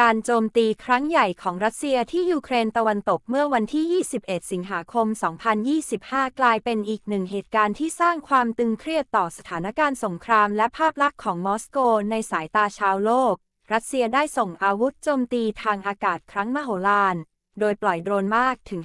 การโจมตีครั้งใหญ่ของรัสเซียที่ยูเครนตะวันตกเมื่อวันที่ 21 สิงหาคม 2025 กลายเป็นอีกหนึ่งเหตุการณ์ที่สร้างความตึงเครียดต่อสถานการณ์สงครามและภาพลักษณ์ของมอสโกในสายตาชาวโลก รัสเซียได้ส่งอาวุธโจมตีทางอากาศครั้งมโหฬาร โดยปล่อยโดรนมากถึง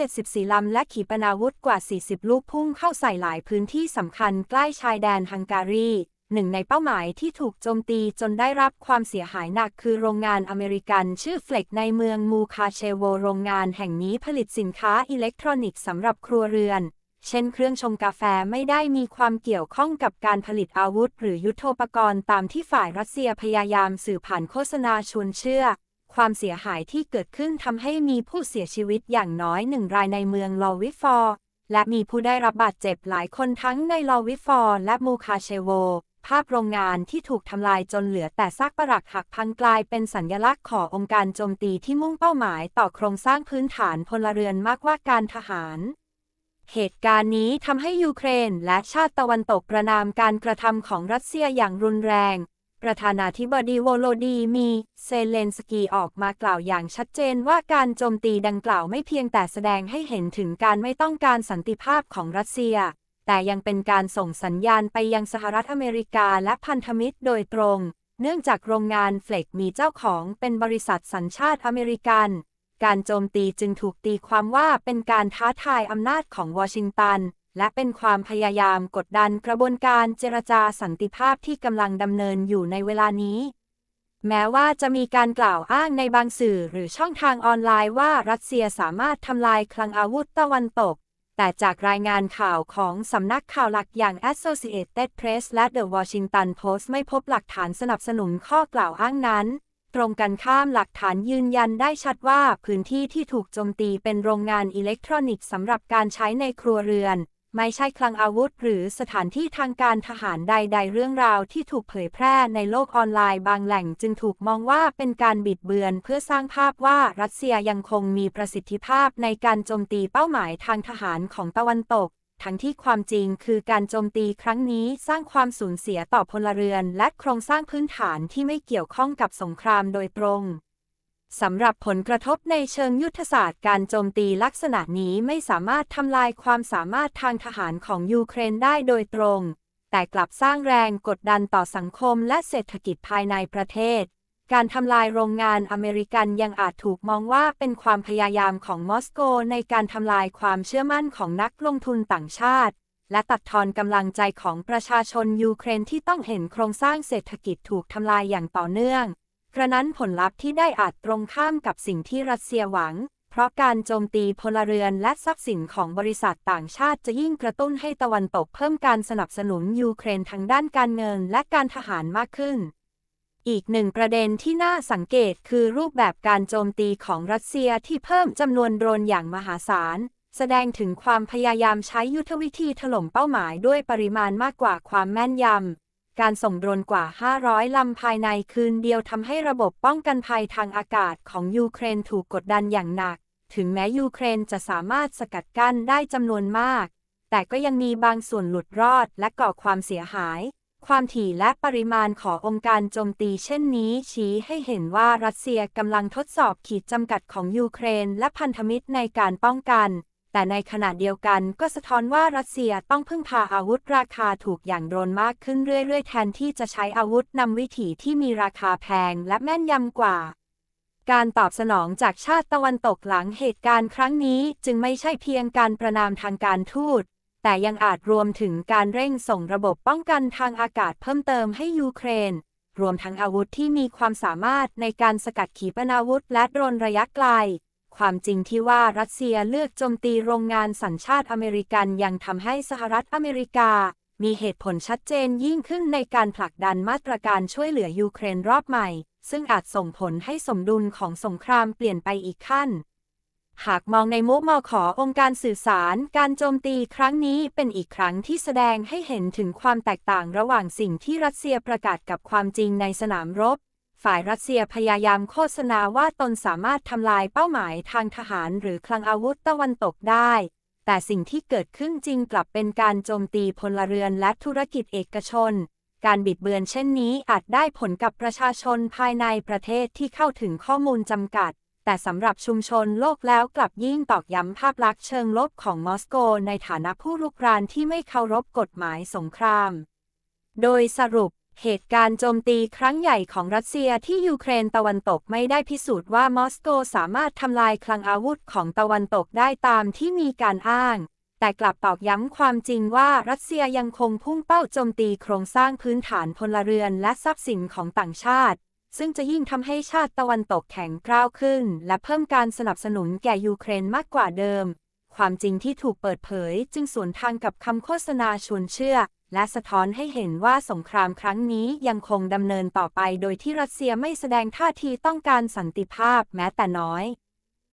574 ลำ และขีปนาวุธกว่า 40 ลูกพุ่งเข้าใส่หลายพื้นที่สำคัญใกล้ชายแดนฮังการี หนึ่งในเป้าหมายที่ถูกโจมตีจนได้รับความเสียหายหนักคือโรงงานอเมริกันชื่อเฟล็กในเมืองมูคาเชโวโรงงานแห่งนี้ผลิตสินค้าอิเล็กทรอนิกส์สำหรับครัวเรือน เช่นเครื่องชงกาแฟไม่ได้มีความเกี่ยวข้องกับการผลิตอาวุธ หรือยุทโธปกรณ์ตามที่ฝ่ายรัสเซียพยายามสื่อผ่านโฆษณาชวนเชื่อ ความเสียหายที่เกิดขึ้นทำให้มีผู้เสียชีวิตอย่างน้อยหนึ่งรายในเมืองลอวิฟอร์และมีผู้ได้รับบาดเจ็บหลายคนทั้งในลอวิฟอร์และมูคาเชโว ภาพโรงงานที่ถูกทำลายจนเหลือแต่ซากปรักหักพังกลายเป็นสัญญลักษณ์ขององค์การโจมตีที่มุ่งเป้าหมายต่อโครงสร้างพื้นฐานพลเรือนมากกว่าการทหาร เหตุการณ์นี้ทำให้ยูเครนและชาติตะวันตกประนามการกระทำของรัสเซียอย่างรุนแรง ประธานาธิบดีโวโลดีมีเซเลนสกีออกมากล่าวอย่างชัดเจนว่าการโจมตีดังกล่าวไม่เพียงแต่แสดงให้เห็นถึงการไม่ต้องการสันติภาพของรัสเซีย แต่ยังเป็นการส่งสัญญาณไปยังสหรัฐอเมริกาและพันธมิตรโดยตรง เนื่องจากโรงงานเฟล็กมีเจ้าของเป็นบริษัทสัญชาติอเมริกัน การโจมตีจึงถูกตีความว่าเป็นการท้าทายอำนาจของวอชิงตัน และเป็นความพยายามกดดันกระบวนการเจรจาสันติภาพที่กำลังดำเนินอยู่ในเวลานี้แม้ว่าจะมีการกล่าวอ้างในบางสื่อหรือช่องทางออนไลน์ว่ารัสเซียสามารถทำลายคลังอาวุธตะวันตก แต่จากรายงานข่าวของสำนักข่าวหลักอย่าง Associated Press และ The Washington Post ไม่พบหลักฐานสนับสนุนข้อกล่าวอ้างนั้น ตรงกันข้ามหลักฐานยืนยันได้ชัดว่าพื้นที่ที่ถูกโจมตีเป็นโรงงานอิเล็กทรอนิกส์สำหรับการใช้ในครัวเรือน ไม่ใช่คลังอาวุธหรือสถานที่ทางการทหารใด ๆ เรื่องราวที่ถูกเผยแพร่ในโลกออนไลน์บางแหล่งจึงถูกมองว่าเป็นการบิดเบือนเพื่อสร้างภาพว่ารัสเซียยังคงมีประสิทธิภาพในการโจมตีเป้าหมายทางทหารของตะวันตก ทั้งที่ความจริงคือการโจมตีครั้งนี้สร้างความสูญเสียต่อพลเรือน และโครงสร้างพื้นฐานที่ไม่เกี่ยวข้องกับสงครามโดยตรง สำหรับผลกระทบในเชิงยุทธศาสตร์การโจมตีลักษณะนี้ไม่สามารถทำลายความสามารถทางทหารของยูเครนได้โดยตรง แต่กลับสร้างแรงกดดันต่อสังคมและเศรษฐกิจภายในประเทศ การทำลายโรงงานอเมริกันยังอาจถูกมองว่าเป็นความพยายามของมอสโกในการทำลายความเชื่อมั่นของนักลงทุนต่างชาติ และตัดทอนกำลังใจของประชาชนยูเครนที่ต้องเห็นโครงสร้างเศรษฐกิจถูกทำลายอย่างต่อเนื่อง กระนั้นผลลัพธ์ที่ได้อาจตรงข้ามกับสิ่งที่รัสเซียหวัง เพราะการโจมตีพลเรือนและทรัพย์สินของบริษัทต่างชาติจะยิ่งกระตุ้นให้ตะวันตกเพิ่มการสนับสนุนยูเครนทางด้านการเงินและการทหารมากขึ้น อีกหนึ่งประเด็นที่น่าสังเกตคือรูปแบบการโจมตีของรัสเซียที่เพิ่มจำนวนโดรนอย่างมหาศาลแสดงถึงความพยายามใช้ยุทธวิธีถล่มเป้าหมายด้วยปริมาณมากกว่าความแม่นยำ การส่งโดรนกว่า 500 ลำภายในคืนเดียวทำให้ระบบป้องกันภัยทางอากาศของยูเครนถูกกดดันอย่างหนัก ถึงแม้ยูเครนจะสามารถสกัดกั้นได้จำนวนมาก แต่ก็ยังมีบางส่วนหลุดรอดและก่อความเสียหาย ความถี่และปริมาณขององค์การโจมตีเช่นนี้ ชี้ให้เห็นว่ารัสเซียกำลังทดสอบขีดจำกัดของยูเครนและพันธมิตรในการป้องกัน แต่ในขณะเดียวกันก็สะท้อนว่ารัสเซียต้องพึ่งพาอาวุธราคาถูกอย่างโดรนมากขึ้นเรื่อยๆ แทนที่จะใช้อาวุธนำวิถีที่มีราคาแพงและแม่นยำกว่า การตอบสนองจากชาติตะวันตกหลังเหตุการณ์ครั้งนี้จึงไม่ใช่เพียงการประนามทางการทูต แต่ยังอาจรวมถึงการเร่งส่งระบบป้องกันทางอากาศเพิ่มเติมให้ยูเครน รวมทั้งอาวุธที่มีความสามารถในการสกัดขีปนาวุธและโดรนระยะไกล ความจริงที่ว่ารัสเซียเลือกโจมตีโรงงานสัญชาติอเมริกันยังทำให้สหรัฐอเมริกา มีเหตุผลชัดเจนยิ่งขึ้นในการผลักดันมาตรการช่วยเหลือยูเครนรอบใหม่ ซึ่งอาจส่งผลให้สมดุลของสงครามเปลี่ยนไปอีกขั้น หากมองในมุมมองขององค์การสื่อสาร การโจมตีครั้งนี้เป็นอีกครั้งที่แสดงให้เห็นถึงความแตกต่างระหว่างสิ่งที่รัสเซียประกาศกับความจริงในสนามรบ ฝ่ายรัสเซียพยายามโฆษณาว่าตนสามารถทำลายเป้าหมายทางทหารหรือคลังอาวุธตะวันตกได้ แต่สิ่งที่เกิดขึ้นจริงกลับเป็นการโจมตีพลเรือนและธุรกิจเอกชน การบิดเบือนเช่นนี้อาจได้ผลกับประชาชนภายในประเทศที่เข้าถึงข้อมูลจำกัด แต่สำหรับชุมชนโลกแล้วกลับยิ่งตอกย้ำภาพลักษณ์เชิงลบของมอสโก ในฐานะผู้รุกรานที่ไม่เคารพกฎหมายสงคราม โดยสรุป เหตุการณ์โจมตีครั้งใหญ่ของรัสเซียที่ยูเครนตะวันตกไม่ได้พิสูจน์ว่ามอสโกสามารถทำลายคลังอาวุธของตะวันตกได้ตามที่มีการอ้าง แต่กลับตอกย้ำความจริงว่ารัสเซียยังคงพุ่งเป้าโจมตีโครงสร้างพื้นฐานพลเรือนและทรัพย์สินของต่างชาติ ซึ่งจะยิ่งทำให้ชาติตะวันตกแข็งกร้าวขึ้น และเพิ่มการสนับสนุนแก่ยูเครนมากกว่าเดิม ความจริงที่ถูกเปิดเผย จึงสวนทางกับคำโฆษณาชวนเชื่อ และสะท้อนให้เห็นว่าสงครามครั้งนี้ยังคงดำเนินต่อไป โดยที่รัสเซียไม่แสดงท่าทีต้องการสันติภาพแม้แต่น้อย